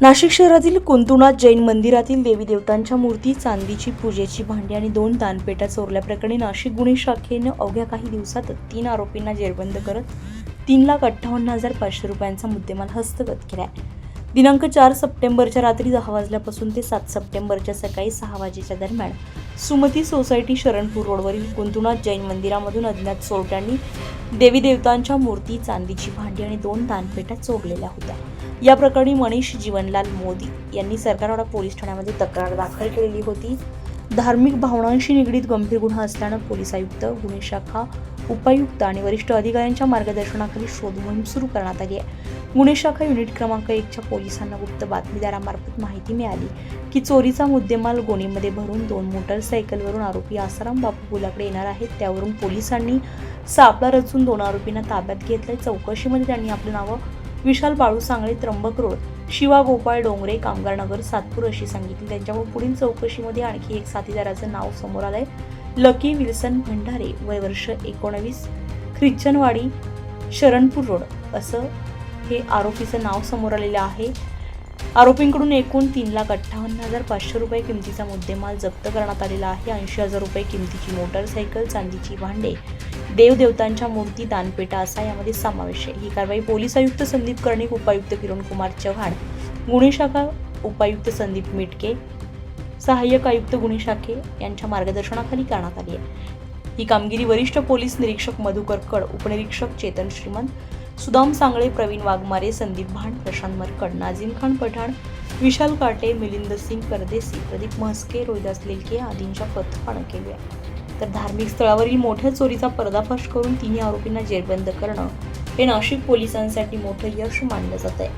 नाशिक शहरातील कुंतुनाथ जैन मंदिरातील देवी देवतांच्या मूर्ती चांदीची पूजेची भांडी आणि दोन दानपेट्या चोरल्याप्रकरणी नाशिक गुन्हे शाखेनं अवघ्या काही दिवसात तीन आरोपींना जेरबंद करत तीन लाख अठ्ठावन्न हजार पाचशे रुपयांचा मुद्देमाल हस्तगत केला आहे दिनांक चार सप्टेंबरच्या रात्री दहा वाजल्यापासून ते सात सप्टेंबरच्या सकाळी सहा वाजेच्या दरम्यान सुमती सोसायटी शरणपूर रोडवरील कुंतुनाथ जैन मंदिरामधून अज्ञात चोरट्यांनी देवी देवतांच्या मूर्ती चांदीची भांडी आणि दोन दानपेट्या चोरलेल्या होत्या. या प्रकरणी मनीष जीवनलाल मोदी यांनी सरकारवाडा पोलीस ठाण्यामध्ये तक्रार दाखल केलेली होती. धार्मिक भावनांशी निगडीत गंभीर गुन्हा असल्यानं पोलीस आयुक्त गुन्हे शाखा उपायुक्त आणि वरिष्ठ अधिकाऱ्यांच्या मार्गदर्शनाखाली शोध मोहीम सुरू करण्यात आली आहे. गुन्हे शाखा युनिट क्रमांक एकच्या पोलिसांना गुप्त बातमीदारामार्फत माहिती मिळाली की चोरीचा मुद्देमाल गोणीमध्ये भरून दोन मोटरसायकलवरून आरोपी आसाराम बापू पुलाकडे येणार आहेत. त्यावरून पोलिसांनी सापळा रचून दोन आरोपींना ताब्यात घेतलंय. चौकशीमध्ये त्यांनी आपलं नावं विशाल बाळू सांगळे त्र्यंबक रोड शिवा गोपाळ डोंगरे कामगारनगर सातपूर अशी सांगितली. त्यांच्यामुळे पुढील चौकशीमध्ये आणखी एक साथीदाराचं नाव समोर आलंय. लकी विल्सन भंडारे वय वर्ष एकोणवीस ख्रिश्चनवाडी शरणपूर रोड असं हे आरोपीचं नाव समोर आलेलं आहे. आरोपींकडून एकूण तीन लाख अठ्ठावन्न हजार पाचशे रुपये किमतीचा मुद्देमाल जप्त करण्यात आलेला आहे. ऐंशी हजार रुपये किमतीची मोटरसायकल चांदीची भांडे देवदेवतांच्या मूर्ती दानपेटा असा यामध्ये समावेश आहे. ही कारवाई पोलीस आयुक्त संदीप कर्णिक उपायुक्त किरण कुमार चव्हाण गुन्हे शाखा उपायुक्त संदीप मिटके सहाय्यक आयुक्त गुन्हे शाखे यांच्या मार्गदर्शनाखाली करण्यात आली आहे. ही कामगिरी वरिष्ठ पोलीस निरीक्षक मधुकर कड उपनिरीक्षक चेतन श्रीमंत सुदाम सांगळे प्रवीण वाघमारे संदीप भांड प्रशांत मरकड नाझीम खान पठाण विशाल काटे मिलिंद सिंग परदेसी प्रदीप म्हस्के रोहिदास लेलके आदींच्या पथकानं केली आहे. तर धार्मिक स्थळावरील मोठ्या चोरीचा पर्दाफाश करून तिन्ही आरोपींना जेरबंद करणं हे नाशिक पोलिसांसाठी मोठं यश मानलं जात आहे.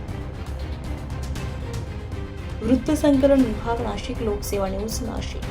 वृत्तसंकलन विभाग नाशिक लोकसेवा न्यूज नाशिक.